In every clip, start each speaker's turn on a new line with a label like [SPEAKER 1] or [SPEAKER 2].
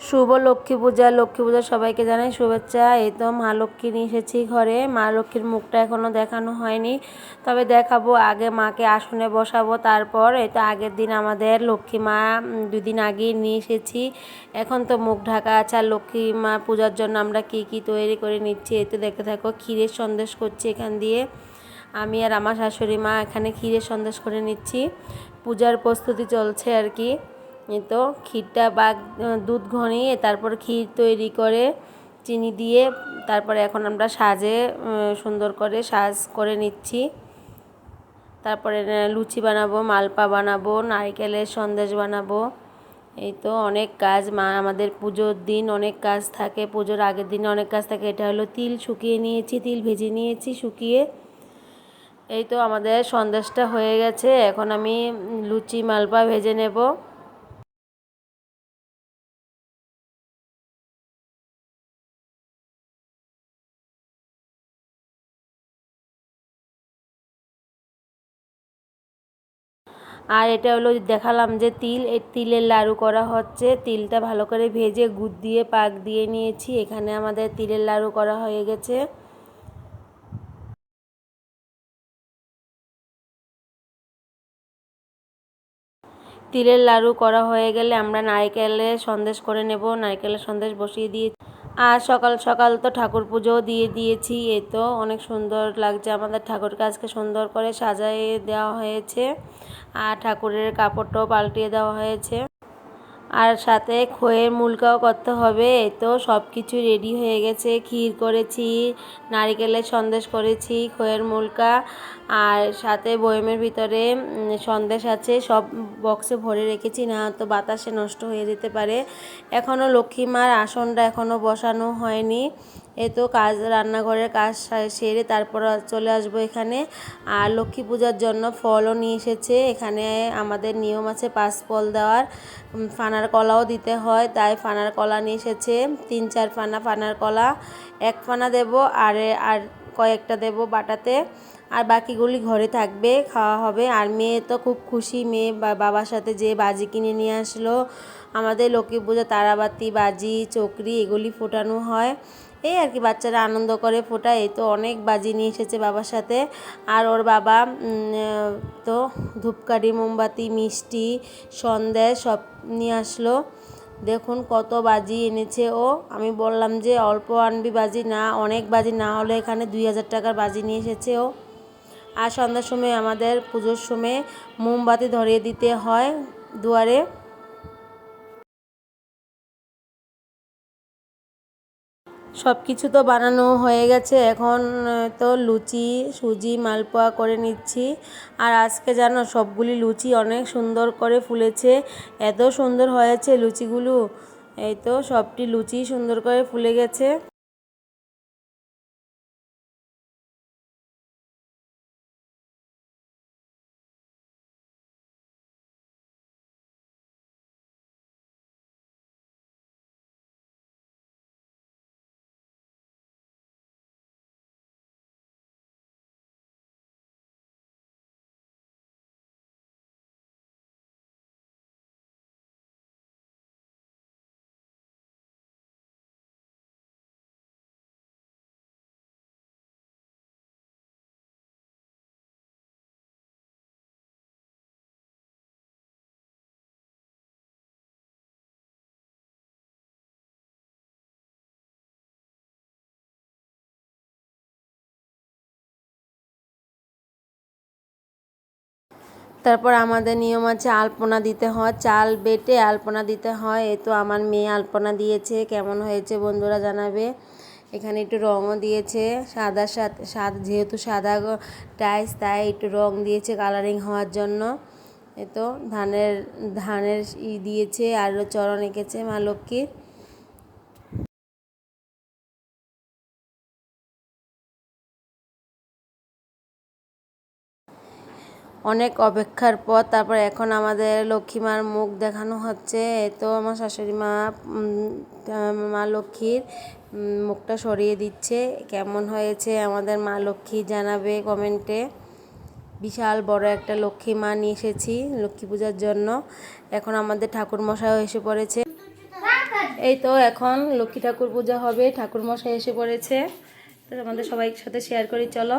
[SPEAKER 1] শুভ লক্ষ্মী পূজা লক্ষ্মী পূজা সবাইকে জানাই শুভেচ্ছা। এই তো মা লক্ষ্মী নিয়ে এসেছি ঘরে। মা লক্ষ্মীর মুখটা এখনও দেখানো হয়নি। তবে দেখাবো, আগে মাকে আসনে বসাবো, তারপর এই তো আগের দিন আমাদের লক্ষ্মী মা দুদিন আগেই নিয়ে এসেছি। এখন তো মুখ ঢাকা আছে, আর লক্ষ্মী মা পূজার জন্য আমরা কি কি তৈরি করে নিচ্ছি, এই তো দেখতে থাকো, ক্ষীরের সন্দেশ করছি এখান দিয়ে। আমি আর আমার শাশুড়ি মা এখানে ক্ষীরের সন্দেশ করে নিচ্ছি। পূজার প্রস্তুতি চলছে আর কি। তো ক্ষীরটা বা দুধ ঘনিয়ে তারপর ক্ষীর তৈরি করে চিনি দিয়ে, তারপরে এখন আমরা সাজে সুন্দর করে সাজ করে নিচ্ছি। তারপরে লুচি বানাবো, মালপা বানাবো, নারকেলের সন্দেশ বানাবো। এই তো অনেক কাজ, মা, আমাদের পুজোর দিন অনেক কাজ থাকে, পুজোর আগের দিনে অনেক কাজ থাকে। এটা হলো তিল শুকিয়ে নিয়েছি, তিল ভেজে নিয়েছি শুকিয়ে। এই তো আমাদের সন্দেশটা হয়ে গেছে, এখন আমি লুচি, মালপা ভেজে নেব। আর এটা হলো দেখালাম যে তিল, এই তিলের লাড়ু করা হচ্ছে। তিলটা ভালো করে ভেজে গুড় দিয়ে, পাক দিয়ে নিয়েছি। এখানে আমাদের তিলের লাড়ু করা হয়ে গেছে। তিলের লাড়ু করা হয়ে গেলে আমরা নারকেলের সন্দেশ করে নেব। নারকেলের সন্দেশ বসিয়ে দিয়ে আর সকাল সকাল তো ঠাকুর পুজোও দিয়ে দিয়েছি, এ তো অনেক সুন্দর লাগছে। আমাদের ঠাকুরকে আজকে সুন্দর করে সাজাইয়ে দেওয়া হয়েছে, আর ঠাকুরের কাপড়টাও পাল্টিয়ে দেওয়া হয়েছে। আর সাথে খইয়ের মুলকাও করতে হবে। তো সব কিছু রেডি হয়ে গেছে। ক্ষীর করেছি, নারিকেলের সন্দেশ করেছি খোয়ের মুলকা। আর সাথে বয়েমের ভিতরে সন্দেশ আছে, সব বক্সে ভরে রেখেছি, না তো বাতাসে নষ্ট হয়ে যেতে পারে। এখনও লক্ষ্মী মার আসনটা এখনও বসানো হয়নি। এ তো কাজ, রান্নাঘরের কাজ সেরে তারপর চলে আসব এখানে। আর লক্ষ্মী পূজার জন্য ফলও নিয়ে এসেছে। এখানে আমাদের নিয়ম আছে পাঁচ ফল দেওয়ার। ফানার কলাও দিতে হয়, তাই ফানার কলা নিয়ে এসেছে। তিন, চার ফানা ফানার কলা, এক ফানা দেব, আর আর কয়েকটা দেব বাটাতে। আর বাকিগুলি ঘরে থাকবে, খাওয়া হবে। আর মেয়ে তো খুব খুশি, মেয়ে বাবার সাথে যে বাজি কিনে নিয়ে আসলো। আমাদের লক্ষ্মী পূজা, তারাবাতি, বাজি, চকরি, এগুলি ফোটানো হয়। এই আর কি, বাচ্চারা আনন্দ করে ফোটায়। এই তো অনেক বাজি নিয়ে এসেছে বাবার সাথে। আর ওর বাবা তো ধূপকাঠি, মোমবাতি, মিষ্টি সন্দেশ সব নিয়ে আসলো। দেখুন কত বাজি এনেছে ও। আমি বললাম যে অল্প আনবি বাজি না, অনেক বাজি না হলে এখানে দুই হাজার টাকার বাজি নিয়ে এসেছে ও। আর সন্ধ্যার সময় আমাদের পুজোর সময় মোমবাতি ধরিয়ে দিতে হয় দুয়ারে। সব কিছু তো বানানো হয়ে গেছে। এখন তো লুচি, সুজি, মালপোয়া করে নিচ্ছি। আর আজকে জানো, সবগুলি লুচি অনেক সুন্দর করে ফুলেছে। এত সুন্দর হয়েছে লুচিগুলো। এই তো সবটি লুচি সুন্দর করে ফুলে গেছে। তারপর আমাদের নিয়ম আছে আলপনা দিতে হয়, চাল বেটে আলপনা দিতে হয়। এ তো আমার মেয়ে আলপনা দিয়েছে, কেমন হয়েছে বন্ধুরা জানাবে। এখানে একটু রঙও দিয়েছে, সাদা সাদা যেহেতু সাদা টাইস, তাই একটু রং দিয়েছে কালারিং হওয়ার জন্য। এ তো ধানের ধানের ই দিয়েছে আর চরণ এঁকেছে মা লক্ষ্মীর। অনেক অপেক্ষার পর তারপর এখন আমাদের লক্ষ্মীমার মুখ দেখানো হচ্ছে। তো আমার শাশুড়ি মা মা লক্ষ্মীর মুখটা সরিয়ে দিচ্ছে। কেমন হয়েছে আমাদের মা লক্ষ্মী জানাবে কমেন্টে বিশাল বড় একটা লক্ষ্মী মা নিয়ে এসেছি লক্ষ্মী পূজার জন্য। এখন আমাদের ঠাকুর মশাইও এসে পড়েছে। এই তো এখন লক্ষ্মী ঠাকুর পূজা হবে ঠাকুর মশাই এসে পড়েছে। তো আমাদের সবাই সাথে শেয়ার করি, চলো।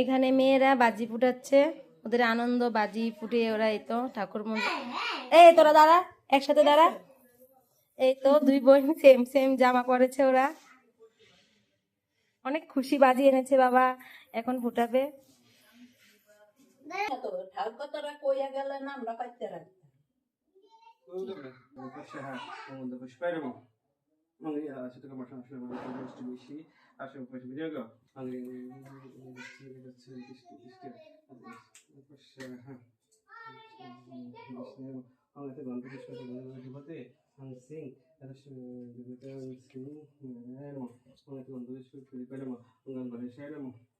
[SPEAKER 1] এখানে মেয়েরা বাজি ফুটাচ্ছে, ওদের আনন্দ বাজি ফুটে ওরা এই তো ঠাকুর মন্দির। এই তোরা দাঁড়া, একসাথে দাঁড়া। এই তো দুই বোন সেম সেম জামা পরেছে ওরা। অনেক খুশি বাজি এনেছে বাবা, এখন ফুটাবে।
[SPEAKER 2] ঠাকুর তোরা কইয়া গেলে না আমরা পাইতে রাখতাম
[SPEAKER 3] হ্যাঁ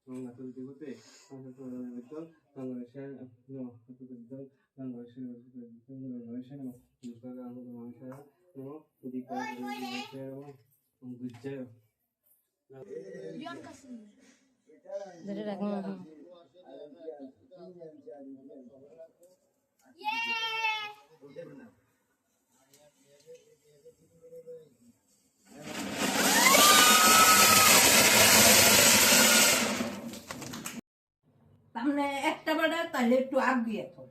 [SPEAKER 3] আমাদের পুষ্পাইরম মানে আছে তো আমার সমস্যা মানে মিষ্টি মিষ্টি আসে উপরে ভিডিও গো মানে মিষ্টি মিষ্টি মিষ্টি মিষ্টি হ্যাঁ আমাদের তো গন্ধ পুষ্প জীবতে আমি সিং এটা জীবতে সিং মানে আমাদের গন্ধ পুষ্প ফিরে পেলাম গান বলে শায়রাম আমাদের জীবতে আমাদের তো বেতন গান বলে শায়রাম নো তো বেতন গান বলে শায়রাম গান বলে শায়রাম দুপারে আমাদের মানুষেরা নো দীপায় শায়রাম বুঝছে
[SPEAKER 1] ধরে রাখ হুম, হুম।
[SPEAKER 2] সামনে একটা বেড়া তাহলে একটু তো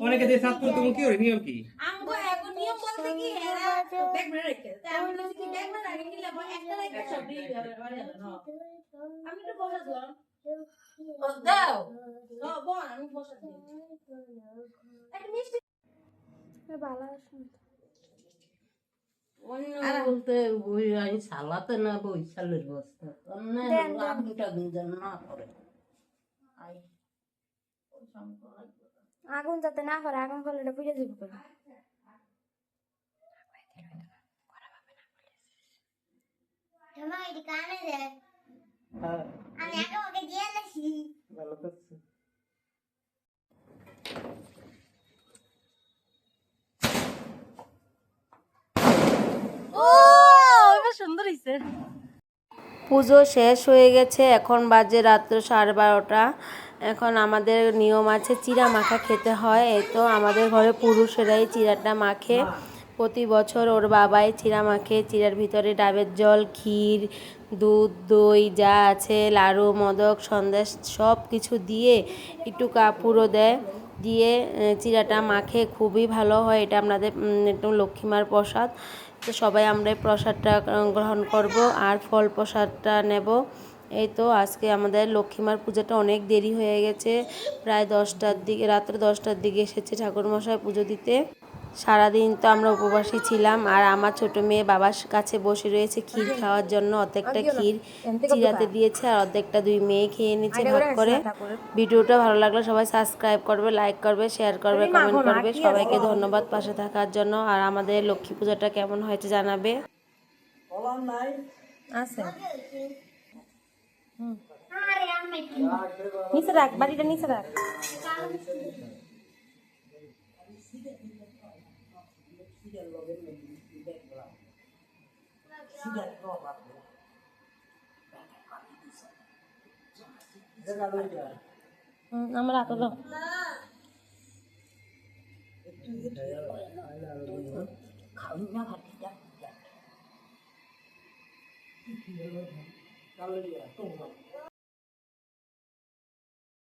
[SPEAKER 3] অনেকে দিয়ে সাত করে কি করে নিয়ম কি?
[SPEAKER 2] আমগো এখন নিয়ম বলতে কি এরা ব্যাগটা রেখে আমি কি ব্যাগটা রাখি নিলে আমার একটা রেখে সব দিয়ে বাড়ি গেল না আমি তো বসে দিলাম দাও। দাও আমি বসে দিই একটা মিষ্টি অন্য বলতে ওই আমি সালাতে না বই সালের বস্তা। যেন না
[SPEAKER 4] আগুন যাতে না করে আগুন করলে
[SPEAKER 5] কানে রে
[SPEAKER 3] হ্যাঁ।
[SPEAKER 5] আমি একে ওকে দিয়ে দিয়েছি
[SPEAKER 3] ভালো করছে?
[SPEAKER 1] সুন্দর হয়েছে পুজো শেষ হয়ে গেছে, এখন বাজে রাত্র সাড়ে বারোটা। এখন আমাদের নিয়ম আছে চিরা মাখা খেতে হয়। এই তো আমাদের ঘরে পুরুষেরাই চিরাটা মাখে। প্রতি বছর ওর বাবাই চিরা মাখে। চিরার ভিতরে ডাবের জল, ক্ষীর, দুধ, দই যা আছে, লাড়ু, মোদক, সন্দেশ সব কিছু দিয়ে একটু কাপড়ও দেয়। দিয়ে চিরাটা মাখে, খুবই ভালো হয়। এটা আপনাদের একটু লক্ষ্মীমার প্রসাদ। তো সবাই আমরা এই প্রসাদটা গ্রহণ করব আর ফল প্রসাদটা নেব। এই তো আজকে আমাদের লক্ষ্মীমার পূজাটা অনেক দেরি হয়ে গেছে। প্রায় দশটার দিকে, রাত্রে দশটার দিকে এসেছে ঠাকুরমশাই পুজো দিতে। সারাদিন তো আমরা উপবাসী ছিলাম আর আমার ছোট মেয়ে বাবার কাছে বসে রয়েছে ক্ষীর খাওয়ার জন্য। অর্ধেকটা ক্ষীর চিরাতে দিয়েছে আর অর্ধেকটা দুই মেয়ে খেয়ে নিচ্ছে ভাগ করে। ভিডিওটা ভালো লাগলে সবাই সাবস্ক্রাইব করবে লাইক করবে শেয়ার করবে কমেন্ট করবে। সবাইকে ধন্যবাদ পাশে থাকার জন্য। আর আমাদের লক্ষ্মী পূজাটা কেমন হয়েছে জানাবে?
[SPEAKER 2] বলার নাই।
[SPEAKER 1] আছে।
[SPEAKER 5] আরে আমি কি
[SPEAKER 1] নিচে রাখ। Dia lo ben men tidak gelar. Sudah
[SPEAKER 2] kau apa? Banyak kali bisa. Itu kalau dia.
[SPEAKER 1] Hmm, nama lah tu lo.
[SPEAKER 2] Itu itu. Kau ni nak kerja. Kalau dia.